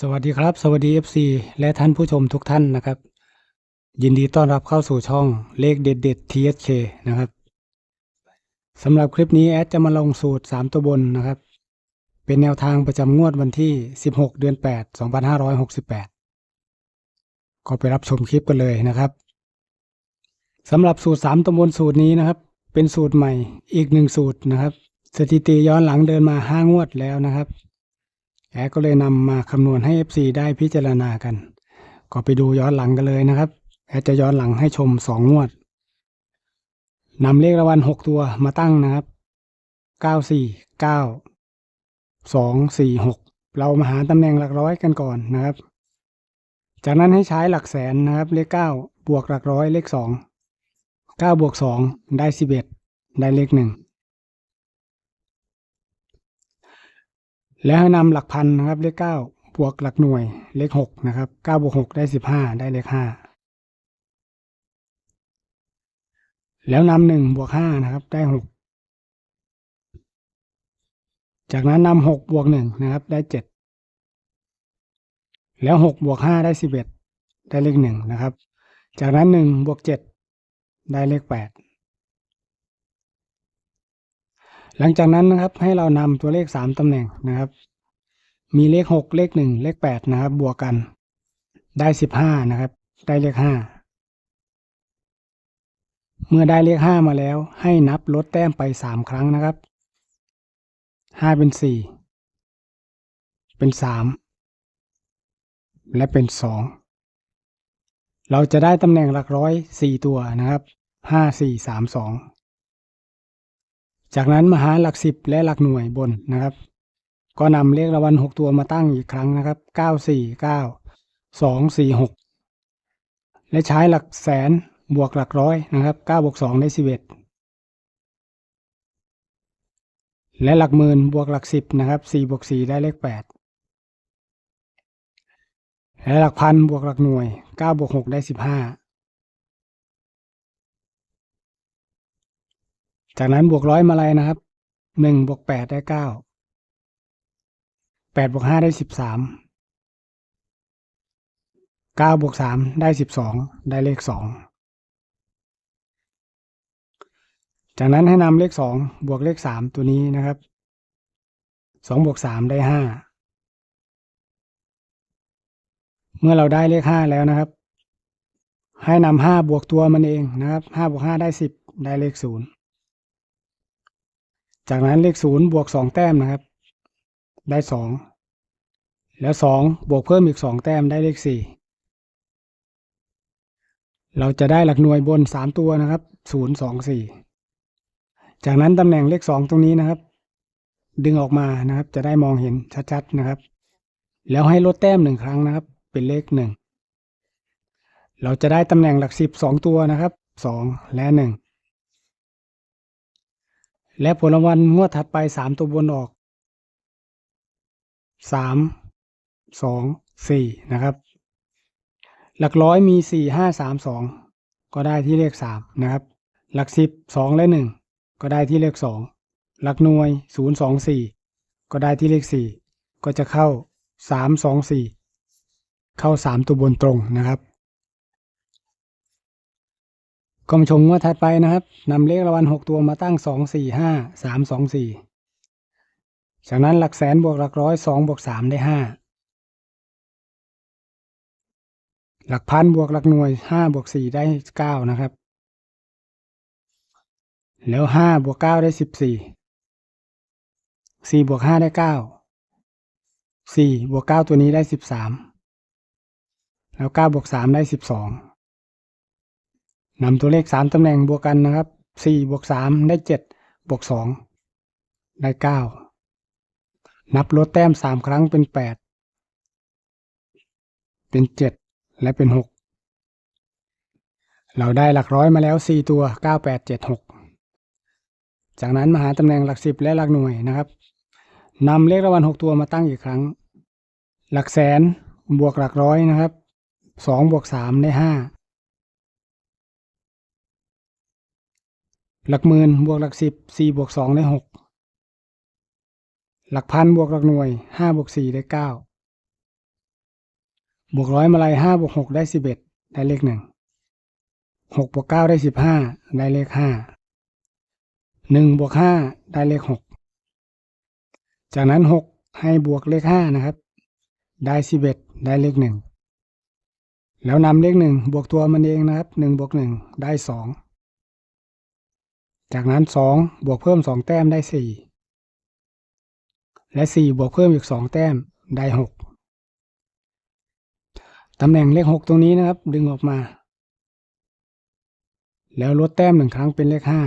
สวัสดีครับ สวัสดี FC และท่านผู้ชมทุกท่านนะครับ ยินดีต้อนรับเข้าสู่ช่องเลขเด็ดเด็ด TSK นะครับสำหรับคลิปนี้แอดจะมาลงสูตร 3 ตัวบนนะครับ เป็นแนวทางประจำงวดวันที่ 16 เดือน 8 2568 ก็ไปรับชมคลิปกันเลยนะครับสำหรับสูตร 3 ตัวบนสูตรนี้นะครับ เป็นสูตรใหม่อีกหนึ่งสูตรนะครับ สถิติย้อนหลังเดินมา 5 งวดแล้วนะครับ แอดก็เลยนำมาคำนวณให้ FC ได้พิจารณากัน ก็ไปดูย้อนหลังกันเลยนะครับแอดจะย้อนหลังให้ชมสองงวดนำเลขรางวัลหกตัวมาตั้งนะครับเก้าสี่เก้าสองสี่หกเรามาหาตำแหน่งหลักร้อยกันก่อนนะครับ จากนั้นให้ใช้หลักแสนนะครับ เลขเก้าบวกหลักร้อยเลขสองเก้าบวกสองได้สิบเอ็ดได้เลขหนึ่ง แล้วให้นำหลักพันนะครับเลขเก้าบวกหลักหน่วยเลขหกนะครับเก้าบวกหกได้สิบห้าได้เลขห้าแล้วนำหนึ่งบวกห้านะครับ ได้หกจากนั้นนำหกบวกหนึ่งนะครับ ได้เจ็ดแล้วหกบวกห้าได้สิบเอ็ดได้เลขหนึ่งนะครับ จากนั้นหนึ่งบวกเจ็ดได้เลขแปด หลังจากนั้นนะครับให้เรานำตัวเลขสามตำแหน่งนะครับ มีเลขหกเลขหนึ่งเลขแปดนะครับ บวกกันได้สิบห้านะครับ ได้เลขห้าเมื่อได้เลขห้ามาแล้ว ให้นับลดแต้มไปสามครั้งนะครับห้าเป็นสี่เป็นสามและเป็นสองเราจะได้ตำแหน่งหลักร้อยสี่ตัวนะครับห้าสี่สามสอง จากนั้นมาหาหลักสิบและหลักหน่วยบนนะครับ ก็นำเลขรางวัลหกตัวมาตั้งอีกครั้งนะครับเก้าสี่เก้าสองสี่หกและใช้หลักแสนบวกหลักร้อยนะครับเก้าบวกสองได้สิบเอ็ดและหลักหมื่นบวกหลักสิบนะครับสี่บวกสี่ได้เลขแปดและหลักพันบวกหลักหน่วยเก้าบวกหกได้สิบห้า จากนั้นบวกร้อยมาลัยนะครับหนึ่งบวกแปดได้เก้าแปดบวกห้าได้สิบสามเก้าบวกสามได้สิบสองได้เลขสองจากนั้นให้นำเลขสองบวกเลขสามตัวนี้นะครับสองบวกสามได้ห้าเมื่อเราได้เลขห้าแล้วนะครับ ให้นำห้าบวกตัวมันเองนะครับห้าบวกห้าได้สิบได้เลขศูนย์ จากนั้นเลขศูนย์บวกสองแต้มนะครับ ได้สองแล้วสองบวกเพิ่มอีกสองแต้มได้เลขสี่เราจะได้หลักหน่วยบนสามตัวนะครับศูนย์สองสี่จากนั้นตำแหน่งเลขสองตรงนี้นะครับ ดึงออกมานะครับ จะได้มองเห็นชัดๆนะครับ แล้วให้ลดแต้มหนึ่งครั้งนะครับ เป็นเลขหนึ่งเราจะได้ตำแหน่งหลักสิบสองตัวนะครับสองและหนึ่ง และผลรางวัลงวดถัดไปสามตัวบนออกสามสองสี่นะครับ หลักร้อยมีสี่ห้าสามสองก็ได้ที่เลขสามนะครับ หลักสิบสองและหนึ่งก็ได้ที่เลขสองหลักหน่วยศูนย์สองสี่ก็ได้ที่เลขสี่ก็จะเข้าสามสองสี่เข้าสามตัวบนตรงนะครับ ก็มาชมงวดถัดไปนะครับนำเลขรางวัลหกตัวมาตั้งสองสี่ห้าสามสองสี่จากนั้นหลักแสนบวกหลักร้อยสองบวกสามได้ห้าหลักพันบวกหลักหน่วยห้าบวกสี่ได้เก้านะครับ แล้วห้าบวกเก้าได้สิบสี่สี่บวกห้าได้เก้าสี่บวกเก้าตัวนี้ได้สิบสามแล้วเก้าบวกสามได้สิบสอง นำตัวเลข 3ตำแหน่งบวกกันนะครับ 4 บวก 3 ได้ 7 บวก 2 ได้ 9 นับลดแต้ม 3 ครั้งเป็น 8 เป็น 7 และเป็น 6 เราได้หลักร้อยมาแล้ว 4 ตัว 9 8 7 6 จากนั้นมาหาตำแหน่งหลัก 10 และหลักหน่วยนะครับนำเลขรางวัล 6 ตัวมาตั้งอีกครั้ง หลักแสนบวกหลักร้อยนะครับ 2 บวก 3 ได้ 5 หลักหมื่นบวกหลักสิบสี่บวกสองได้หกหลักพันบวกหลักหน่วยห้าบวกสี่ได้เก้าบวกร้อยมาลัยห้าบวกหกได้สิบเอ็ดได้เลขหนึ่งหกบวกเก้าได้สิบห้าได้เลขห้าหนึ่งบวกห้าได้เลขหกจากนั้นหกให้บวกเลขห้านะครับ ได้สิบเอ็ดได้เลขหนึ่งแล้วนำเลขหนึ่งบวกตัวมันเองนะครับหนึ่งบวกหนึ่งได้สอง จากนั้นสองบวกเพิ่มสองแต้มได้สี่และสี่บวกเพิ่มอีกสองแต้มได้หกตำแหน่งเลขหกตรงนี้นะครับ ดึงออกมา แล้วลดแต้มหนึ่งครั้งเป็นเลขห้า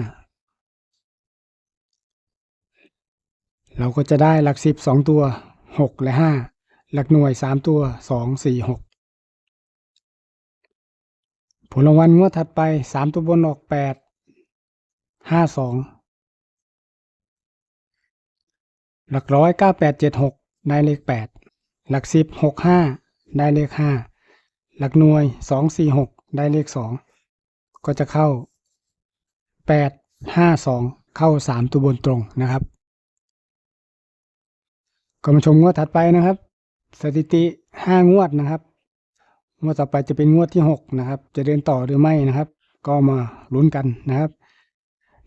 เราก็จะได้หลักสิบสองตัวหกและห้าหลักหน่วยสามตัวสองสี่หกผลรางวัลงวดถัดไปสามตัวบนออกแปด ห้าสองหลักร้อยเก้าแปดเจ็ดหกได้เลขแปดหลักสิบหกห้าได้เลขห้าหลักหน่วยสองสี่หกได้เลขสองก็จะเข้าแปดห้าสองเข้าสามตัวบนตรงนะครับก็มาชมงวดถัดไปนะครับ สถิติห้างวดนะครับงวดต่อไปจะเป็นงวดที่หกนะครับ จะเดินต่อหรือไม่นะครับ ก็มาลุ้นกันนะครับ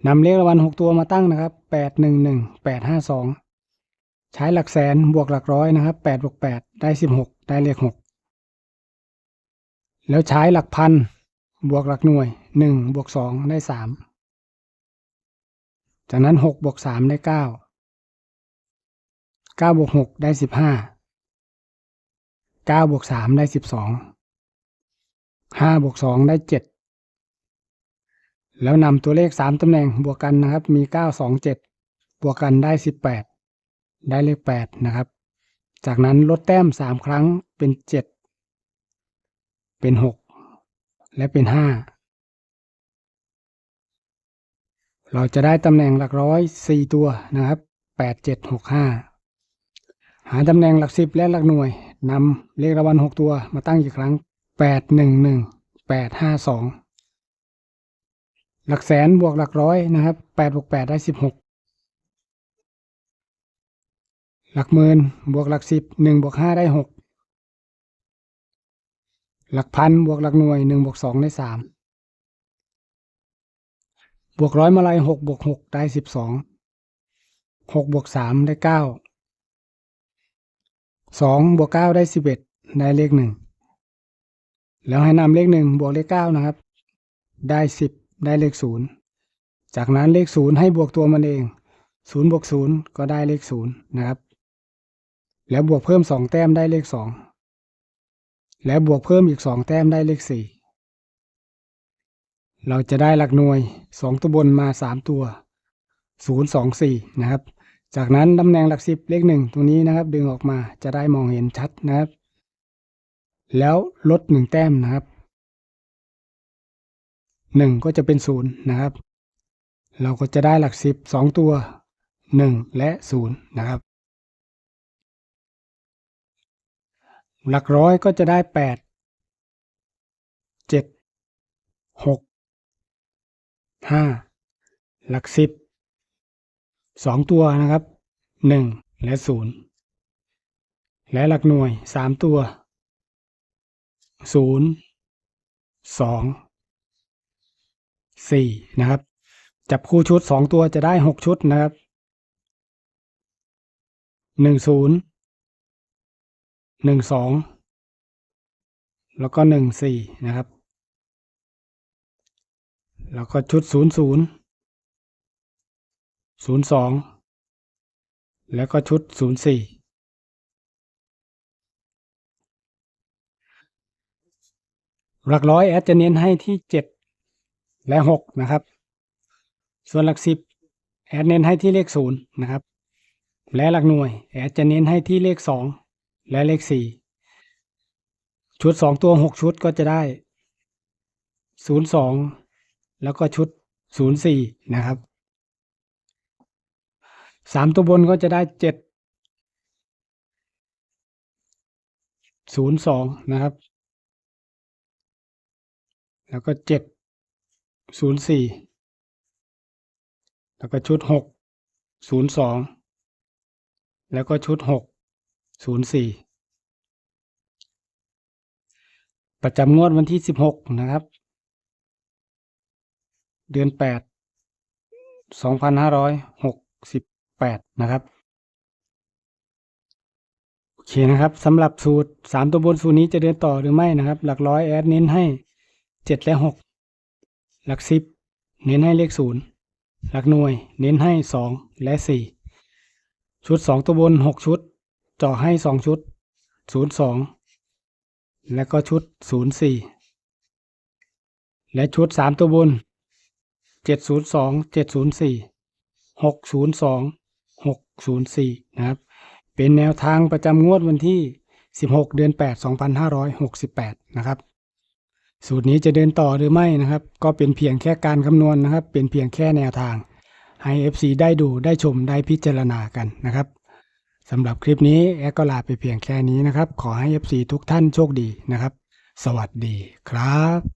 นำเลขรางวัลหกตัวมาตั้งนะครับแปดหนึ่งหนึ่งแปดห้าสองใช้หลักแสนบวกหลักร้อยนะครับแปดบวกแปดได้สิบหกได้เลขหกแล้วใช้หลักพันบวกหลักหน่วยหนึ่งบวกสองได้สามจากนั้นหกบวกสามได้เก้าเก้าบวกหกได้สิบห้าเก้าบวกสามได้สิบสองห้าบวกสองได้เจ็ด แล้วนำตัวเลขสามตำแหน่งบวกกันนะครับ มีเก้าสองเจ็ดบวกกันได้สิบแปดได้เลขแปดนะครับ จากนั้นลดแต้มสามครั้งเป็นเจ็ดเป็นหกและเป็นห้าเราจะได้ตำแหน่งหลักร้อยสี่ตัวนะครับแปดเจ็ดหกห้าหาตำแหน่งหลักสิบและหลักหน่วยนำเลขรางวัลหกตัวมาตั้งอีกครั้งแปดหนึ่ง หลักแสนบวกหลักร้อยนะครับแปดบวกแปดได้สิบหกหลักหมื่นบวกหลักสิบหนึ่งบวกห้าได้หกหลักพันบวกหลักหน่วยหนึ่งบวกสองได้สามบวกร้อยมาลัยหกบวกหกได้สิบสองหกบวกสามได้เก้าสองบวกเก้าได้สิบเอ็ดได้เลขหนึ่งแล้วให้นำเลขหนึ่งบวกเลขเก้านะครับ ได้สิบ ได้เลขศูนย์จากนั้นเลขศูนย์ให้บวกตัวมันเองศูนย์บวกศูนย์ก็ได้เลขศูนย์นะครับ แล้วบวกเพิ่มสองแต้มได้เลขสองแล้วบวกเพิ่มอีกสองแต้มได้เลขสี่เราจะได้หลักหน่วยสองตัวบนมาสามตัวศูนย์สองสี่นะครับ จากนั้นตำแหน่งหลักสิบเลขหนึ่งตรงนี้นะครับ ดึงออกมาจะได้มองเห็นชัดนะครับ แล้วลดหนึ่งแต้มนะครับ หนึ่งก็จะเป็นศูนย์นะครับ เราก็จะได้หลักสิบสองตัวหนึ่งและศูนย์นะครับ หลักร้อยก็จะได้แปดเจ็ดหกห้าหลักสิบสองตัวนะครับหนึ่งและศูนย์และหลักหน่วยสามตัวศูนย์ สี่นะครับ จับคู่ชุดสองตัวจะได้หกชุดนะครับหนึ่งศูนย์หนึ่งสองแล้วก็หนึ่งสี่นะครับ แล้วก็ชุดศูนย์ศูนย์ศูนย์สองแล้วก็ชุดศูนย์สี่หลักร้อยแอดจะเน้นให้ที่เจ็ด และหกนะครับ ส่วนหลักสิบแอดเน้นให้ที่เลขศูนย์นะครับ และหลักหน่วยแอดจะเน้นให้ที่เลขสองและเลขสี่ชุดสองตัวหกชุดก็จะได้ศูนย์สองแล้วก็ชุดศูนย์สี่นะครับสามตัวบนก็จะได้เจ็ดศูนย์สองนะครับ แล้วก็เจ็ด ศูนย์สี่แล้วก็ชุดหกศูนย์สองแล้วก็ชุดหกศูนย์สี่ประจำงวดวันที่สิบหกนะครับ เดือนแปดสองพันห้าร้อยหกสิบแปดนะครับโอเคนะครับสำหรับสูตรสามตัวบนสูตรนี้จะเดินต่อหรือไม่นะครับ หลักร้อยแอดเน้นให้เจ็ดและหก หลักสิบเน้นให้เลขศูนย์หลักหน่วยเน้นให้สองและสี่ชุดสองตัวบนหกชุดจาะให้สองชุดศูนย์สองแล้วก็ชุดศูนย์สี่และชุดสามตัวบนเจ็ดศูนย์สองเจ็ดศูนย์สี่หกศูนย์สองหกศูนย์สี่นะครับ เป็นแนวทางประจำงวดวันที่16เดือน8 2568นะครับ สูตรนี้จะเดินต่อหรือไม่นะครับ ก็เป็นเพียงแค่การคำนวณนะครับ เป็นเพียงแค่แนวทางให้ FC ได้ดูได้ชมได้พิจารณากันนะครับสำหรับคลิปนี้แอก็ลาไปเพียงแค่นี้นะครับ ขอให้ FC ทุกท่านโชคดีนะครับ สวัสดีครับ